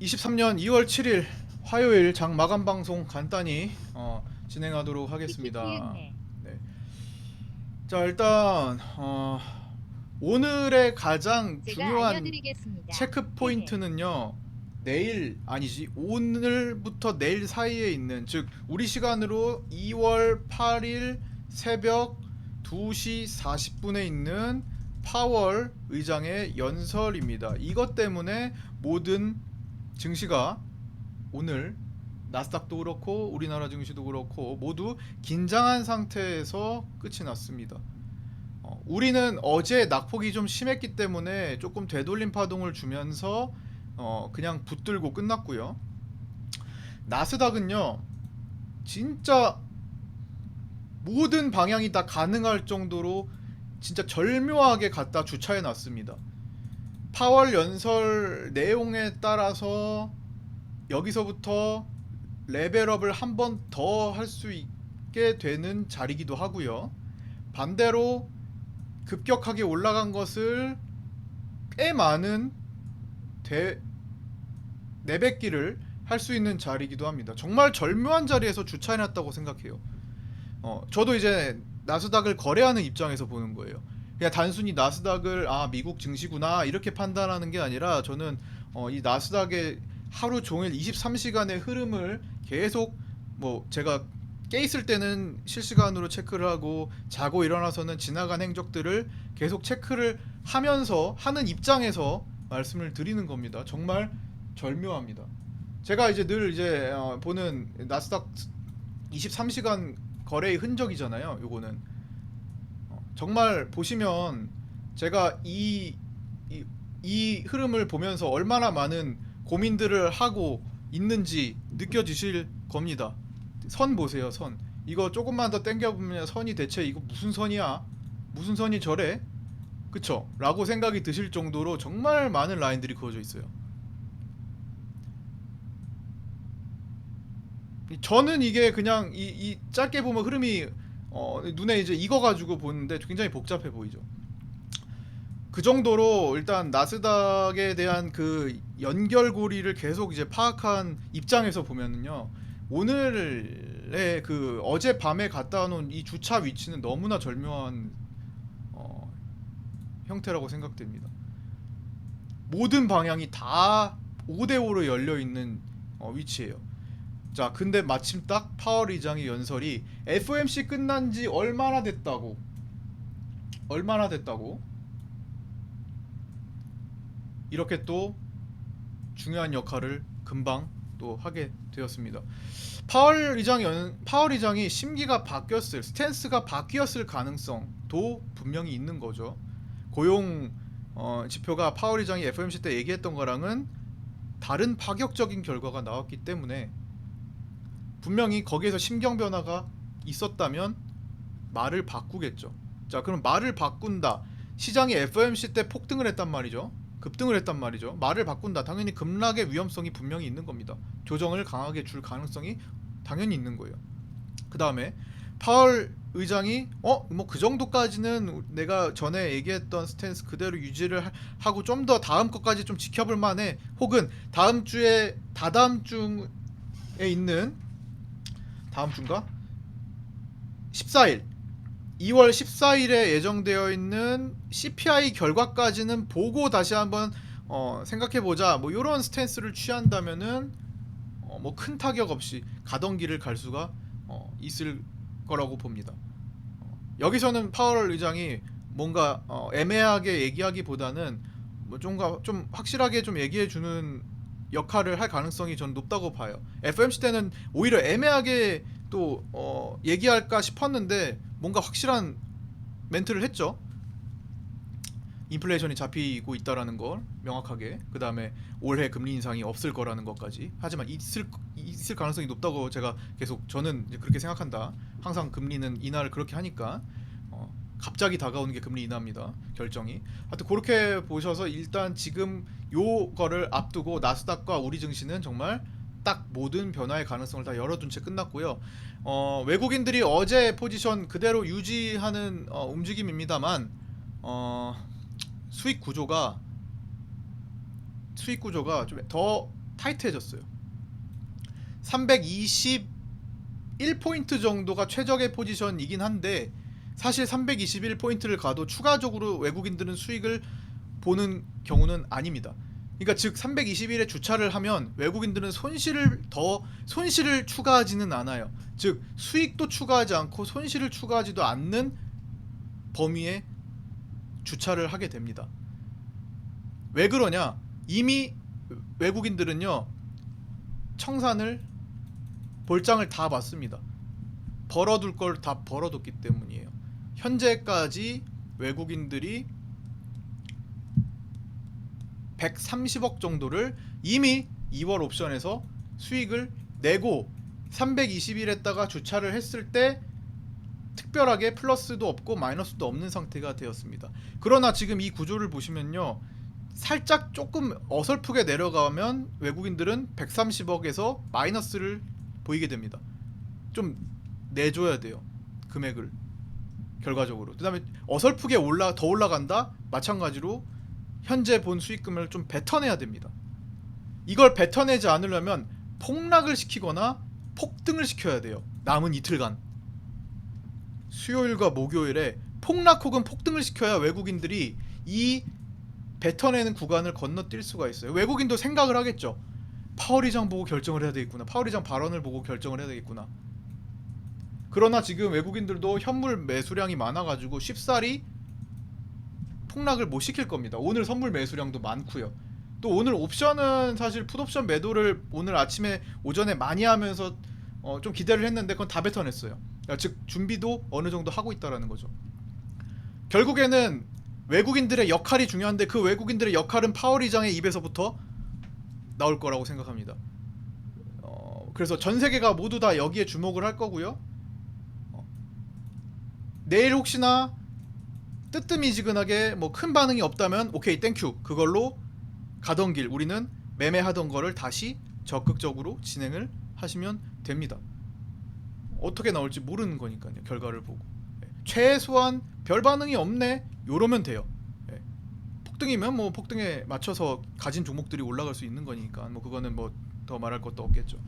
23년 2월 7일 화요일 장 마감 방송 간단히 어, 진행하도록 하겠습니다. 키키키은네. 자 일단 어, 오늘의 가장 중요한. 체크 포인트는요. 내일 아니지 오늘부터 내일 사이에 있는 즉 우리 시간으로 2월 8일 새벽 2시 40분에 있는 파월 의장의 연설입니다. 이것 때문에 모든 증시가 오늘 나스닥도 그렇고 우리나라 증시도 그렇고 모두 긴장한 상태에서 끝이 났습니다. 어, 우리는 어제 낙폭이 좀 심했기 때문에 조금 되돌림 파동을 주면서 어, 그냥 붙들고 끝났고요. 나스닥은요, 진짜 모든 방향이 다 가능할 정도로 진짜 절묘하게 갖다 주차해 놨습니다. 파월 연설 내용에 따라서 여기서부터 레벨업을 한 번 더 할 수 있게 되는 자리기도 하고요. 반대로 급격하게 올라간 것을 꽤 많은 대 내뱉기를 할 수 있는 자리이기도 합니다. 정말 절묘한 자리에서 주차해 놨다고 생각해요. 어, 저도 이제 나스닥을 거래하는 입장에서 보는 거예요. 그냥 단순히 나스닥을 아 미국 증시구나 이렇게 판단하는 게 아니라 저는 어, 이 나스닥의 하루 종일 23시간의 흐름을 계속 뭐 제가 깨 있을 때는 실시간으로 체크를 하고 자고 일어나서는 지나간 행적들을 계속 체크를 하면서 하는 입장에서 말씀을 드리는 겁니다. 정말 절묘합니다. 제가 이제 늘 이제 어, 보는 나스닥 23시간 거래의 흔적이잖아요. 요거는 어, 정말 보시면 제가 이, 이, 이 흐름을 보면서 얼마나 많은 고민들을 하고 있는지 느껴지실 겁니다. 선 보세요, 선. 이거 조금만 더 당겨보면 선이 대체 이거 무슨 선이야? 무슨 선이 저래? 그쵸? 라고 생각이 드실 정도로 정말 많은 라인들이 그어져 있어요. 이- 저는 이게 그냥 이, 이 짧게 보면 흐름이 어, 눈에 이제 익어가지고 보는데 굉장히 복잡해 보이죠. 그 정도로 일단 나스닥에 대한 그 연결고리를 계속 이제 파악한 입장에서 보면은요 오늘의 그 어제 밤에 갔다 놓은 이 주차 위치는 너무나 절묘한 어, 형태라고 생각됩니다. 모든 방향이 다 5대5로 열려 있는 어, 위치예요. 자, 근데 마침 딱 파월 의장의 연설이 FOMC 끝난 지 얼마나 됐다고 얼마나 됐다고 이렇게 또 중요한 역할을 금방 또 하게 되었습니다. 파월 의장 연 파월 의장이 심기가 바뀌었을 스탠스가 바뀌었을 가능성도 분명히 있는 거죠. 고용 어, 지표가 파월 의장이 FOMC 때 얘기했던 거랑은 다른 파격적인 결과가 나왔기 때문에 분명히 거기에서 심경 변화가 있었다면 말을 바꾸겠죠. 자, 그럼 말을 바꾼다. 시장이 FOMC 때 폭등을 했단 말이죠. 급등을 했단 말이죠. 말을 바꾼다. 당연히 급락의 위험성이 분명히 있는 겁니다. 조정을 강하게 줄 가능성이 당연히 있는 거예요. 그 다음에 파월 의장이 어 뭐 그 정도까지는 내가 전에 얘기했던 스탠스 그대로 유지를 하- 하고 좀 더 다음 것까지 좀 지켜볼 만해. 혹은 다음 주에 다다음 주에 있는 다음 주인가? 14일 2월 14일에 예정되어 있는 CPI 결과까지는 보고 다시 한번 어, 생각해 보자. 뭐 이런 스탠스를 취한다면은 어, 뭐큰 타격 없이 가던 길을 갈 수가 어, 있을 거라고 봅니다. 어, 여기서는 파월 의장이 뭔가 어, 애매하게 얘기하기보다는 뭐좀좀 좀 확실하게 좀 얘기해 주는 역할을 할 가능성이 전 높다고 봐요. FMC 때는 오히려 애매하게 또 어, 얘기할까 싶었는데 뭔가 확실한 멘트를 했죠. 인플레이션이 잡히고 있다라는 걸 명확하게 그 다음에 올해 금리 인상이 없을 거라는 것까지 하지만 있을 있을 가능성이 높다고 제가 계속 저는 그렇게 생각한다. 항상 금리는 인하를 그렇게 하니까 어, 갑자기 다가오는 게 금리 인하입니다. 결정이. 하여튼 그렇게 보셔서 일단 지금 요거를 앞두고 나스닥과 우리 증시는 정말 딱 모든 변화의 가능성을 다 열어둔 채 끝났고요. 어, 외국인들이 어제 포지션 그대로 유지하는 어, 움직임입니다만 어, 수익 구조가 수익 구조가 좀 더 타이트해졌어요. 321포인트 정도가 최적의 포지션이긴 한데 사실 321포인트를 가도 추가적으로 외국인들은 수익을 보는 경우는 아닙니다. 그러니까 즉 321에 주차를 하면 외국인들은 손실을 더 손실을 추가하지는 않아요. 즉 수익도 추가하지 않고 손실을 추가하지도 않는 범위에 주차를 하게 됩니다. 왜 그러냐? 이미 외국인들은요 청산을 볼장을 다 봤습니다. 벌어둘 걸 다 벌어뒀기 때문이에요. 현재까지 외국인들이 130억 정도를 이미 2월 옵션에서 수익을 내고 321에다가 주차를 했을 때 특별하게 플러스도 없고 마이너스도 없는 상태가 되었습니다. 그러나 지금 이 구조를 보시면요. 살짝 조금 어설프게 내려가면 외국인들은 130억에서 마이너스를 보이게 됩니다. 좀 내줘야 돼요. 금액을 결과적으로. 그다음에 어설프게 올라 더 올라간다. 마찬가지로 현재 본 수익금을 좀 뱉어내야 됩니다. 이걸 뱉어내지 않으려면 폭락을 시키거나 폭등을 시켜야 돼요. 남은 이틀간. 수요일과 목요일에 폭락 혹은 폭등을 시켜야 외국인들이 이 뱉어내는 구간을 건너뛸 수가 있어요. 외국인도 생각을 하겠죠. 파월 이장 보고 결정을 해야 되겠구나. 파월 이장 발언을 보고 결정을 해야 되겠구나. 그러나 지금 외국인들도 현물 매수량이 많아가지고 쉽사리 폭락을 못 시킬 겁니다. 오늘 선물 매수량도 많고요. 또 오늘 옵션은 사실 풋옵션 매도를 오늘 아침에 오전에 많이 하면서 어, 좀 기대를 했는데 그건 다 뱉어냈어요. 그러니까 즉 준비도 어느 정도 하고 있다라는 거죠. 결국에는 외국인들의 역할이 중요한데 그 외국인들의 역할은 파월 이장의 입에서부터 나올 거라고 생각합니다. 어, 그래서 전 세계가 모두 다 여기에 주목을 할 거고요. 어, 내일 혹시나 뜨뜨미지근하게 뭐 큰 반응이 없다면 오케이 땡큐 그걸로 가던 길 우리는 매매하던 거를 다시 적극적으로 진행을 하시면 됩니다. 어떻게 나올지 모르는 거니까요. 결과를 보고 예. 최소한 별 반응이 없네 요러면 돼요. 예. 폭등이면 뭐 폭등에 맞춰서 가진 종목들이 올라갈 수 있는 거니까 뭐 그거는 뭐 더 말할 것도 없겠죠.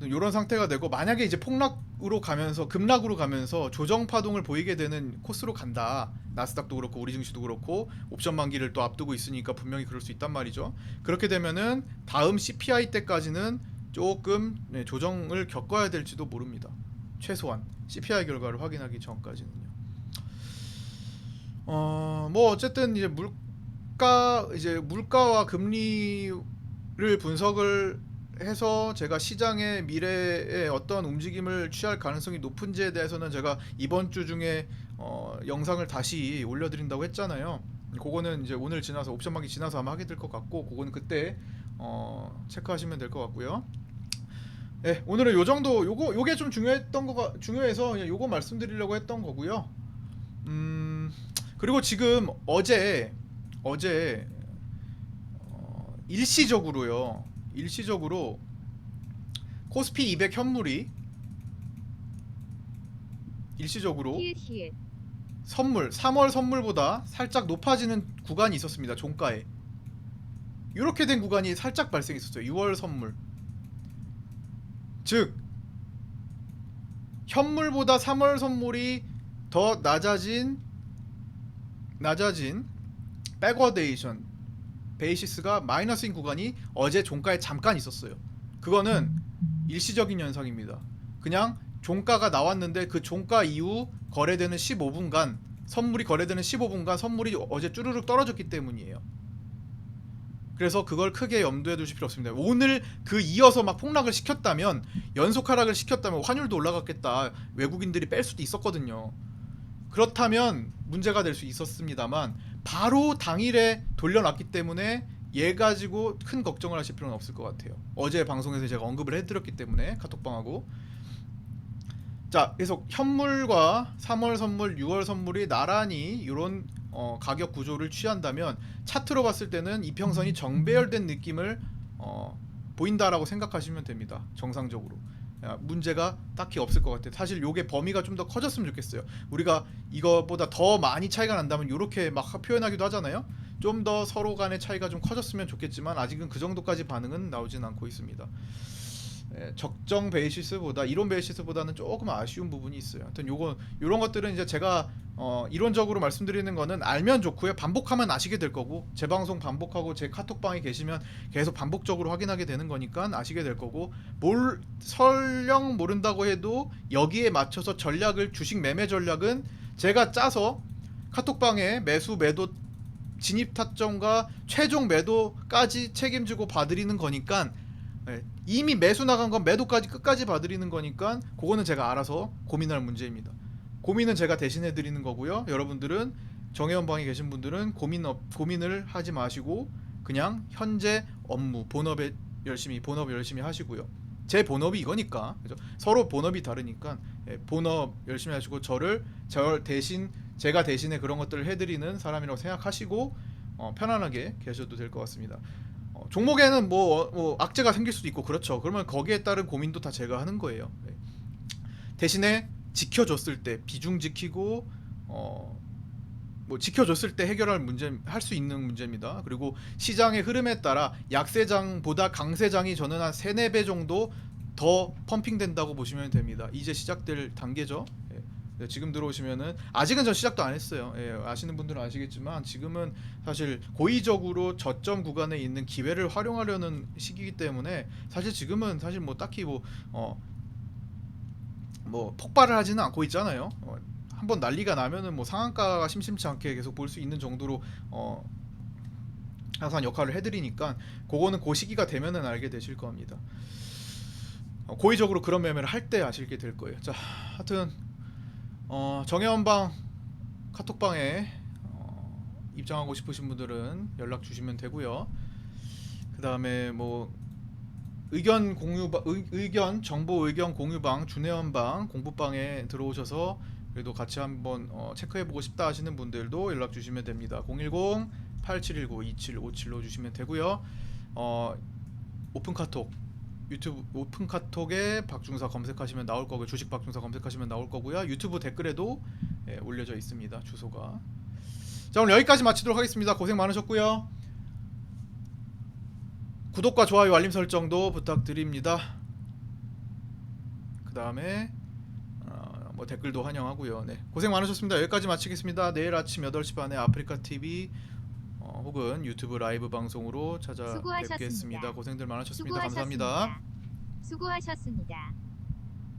이런 상태가 되고 만약에 이제 폭락으로 가면서 급락으로 가면서 조정 파동을 보이게 되는 코스로 간다. 나스닥도 그렇고 우리 증시도 그렇고 옵션 만기를 또 앞두고 있으니까 분명히 그럴 수 있단 말이죠. 그렇게 되면은 다음 CPI 때까지는 조금 네, 조정을 겪어야 될지도 모릅니다. 최소한 CPI 결과를 확인하기 전까지는요. 어 뭐 어쨌든 이제 물가 이제 물가와 금리를 분석을 해서 제가 시장의 미래에 어떤 움직임을 취할 가능성이 높은지에 대해서는 제가 이번 주 중에 어, 영상을 다시 올려드린다고 했잖아요. 그거는 이제 오늘 지나서 옵션 만기 지나서 아마 하게 될 것 같고 그거는 그때 어, 체크하시면 될 것 같고요. 네, 오늘은 요 정도 요거 요게 좀 중요했던 거가 중요해서 그냥 요거 말씀드리려고 했던 거고요. 음 그리고 지금 어제 어제 어, 일시적으로요. 일시적으로 코스피 200 현물이 일시적으로 선물 3월 선물보다 살짝 높아지는 구간이 있었습니다. 종가에 이렇게 된 구간이 살짝 발생했었어요. 6월 선물 즉 현물보다 3월 선물이 더 낮아진 낮아진 백워데이션 베이시스가 마이너스인 구간이 어제 종가에 잠깐 있었어요. 그거는 일시적인 현상입니다. 그냥 종가가 나왔는데 그 종가 이후 거래되는 15분간 선물이 거래되는 15분간 선물이 어제 쭈르륵 떨어졌기 때문이에요. 그래서 그걸 크게 염두에 두실 필요 없습니다. 오늘 그 이어서 막 폭락을 시켰다면 연속 하락을 시켰다면 환율도 올라갔겠다. 외국인들이 뺄 수도 있었거든요. 그렇다면 문제가 될 수 있었습니다만 바로 당일에 돌려놨기 때문에 얘 가지고 큰 걱정을 하실 필요는 없을 것 같아요. 어제 방송에서 제가 언급을 해드렸기 때문에 카톡방하고 자 그래서 현물과 3월 선물, 6월 선물이 나란히 이런 어, 가격 구조를 취한다면 차트로 봤을 때는 이평선이 정배열된 느낌을 어, 보인다라고 생각하시면 됩니다. 정상적으로. 야, 문제가 딱히 없을 것 같아요. 사실 요게 범위가 좀 더 커졌으면 좋겠어요. 우리가 이거보다 더 많이 차이가 난다면 이렇게 막 표현하기도 하잖아요. 좀 더 서로 간의 차이가 좀 커졌으면 좋겠지만 아직은 그 정도까지 반응은 나오진 않고 있습니다. 예, 적정 베이시스보다 이론 베이시스보다는 조금 아쉬운 부분이 있어요. 하여튼 요거 요런 것들은 이제 제가 어, 이론적으로 말씀드리는 거는 알면 좋고요. 반복하면 아시게 될 거고 제 방송 반복하고 제 카톡방에 계시면 계속 반복적으로 확인하게 되는 거니까 아시게 될 거고 뭘 설령 모른다고 해도 여기에 맞춰서 전략을 주식 매매 전략은 제가 짜서 카톡방에 매수 매도 진입 타점과 최종 매도까지 책임지고 봐드리는 거니까 예, 이미 매수 나간 건 매도까지 끝까지 봐드리는 거니까 그거는 제가 알아서 고민할 문제입니다. 고민은 제가 대신해 드리는 거고요. 여러분들은 정혜원방에 계신 분들은 고민 없, 고민을 하지 마시고 그냥 현재 업무 본업에 열심히 본업 열심히 하시고요. 제 본업이 이거니까 그죠? 서로 본업이 다르니까 예, 본업 열심히 하시고 저를 저 대신 제가 대신에 그런 것들을 해드리는 사람이라고 생각하시고 어, 편안하게 계셔도 될 것 같습니다. 어, 종목에는 뭐, 어, 뭐 악재가 생길 수도 있고 그렇죠. 그러면 거기에 따른 고민도 다 제가 하는 거예요. 예. 대신에 지켜줬을 때 비중 지키고 어, 뭐 지켜줬을 때 해결할 문제 할 수 있는 문제입니다. 그리고 시장의 흐름에 따라 약세장보다 강세장이 저는 한 3, 4배 정도 더 펌핑된다고 보시면 됩니다. 이제 시작될 단계죠. 예. 네, 지금 들어오시면은 아직은 전 시작도 안 했어요. 예, 아시는 분들은 아시겠지만 지금은 사실 고의적으로 저점 구간에 있는 기회를 활용하려는 시기이기 때문에 사실 지금은 사실 뭐 딱히 뭐 어, 뭐 폭발을 하지는 않고 있잖아요. 어, 한번 난리가 나면은 뭐 상한가가 심심치 않게 계속 볼 수 있는 정도로 어 항상 역할을 해드리니까 그거는 그 시기가 되면은 알게 되실 겁니다. 어, 고의적으로 그런 매매를 할 때 아시게 될 거예요. 자, 하여튼 어, 정혜원방 카톡방에 어, 입장하고 싶으신 분들은 연락 주시면 되고요. 그 다음에 뭐 의견 공유 의, 의견 정보 의견 공유방 준혜원방 공부방에 들어오셔서 그래도 같이 한번 어, 체크해보고 싶다 하시는 분들도 연락 주시면 됩니다. 010 8719 2757로 주시면 되고요. 어, 오픈 카톡 유튜브 오픈 카톡에 박중사 검색하시면 나올 거고요. 주식 박중사 검색하시면 나올 거고요. 유튜브 댓글에도 예, 올려져 있습니다. 주소가. 자 오늘 여기까지 마치도록 하겠습니다. 고생 많으셨고요. 구독과 좋아요 알림 설정도 부탁드립니다. 그 다음에 어, 뭐 댓글도 환영하고요. 네 고생 많으셨습니다. 여기까지 마치겠습니다. 내일 아침 8시 반에 아프리카 TV 어, 혹은 유튜브 라이브 방송으로 찾아뵙겠습니다. 수고하셨습니다. 고생들 많으셨습니다. 감사합니다. 수고하셨습니다.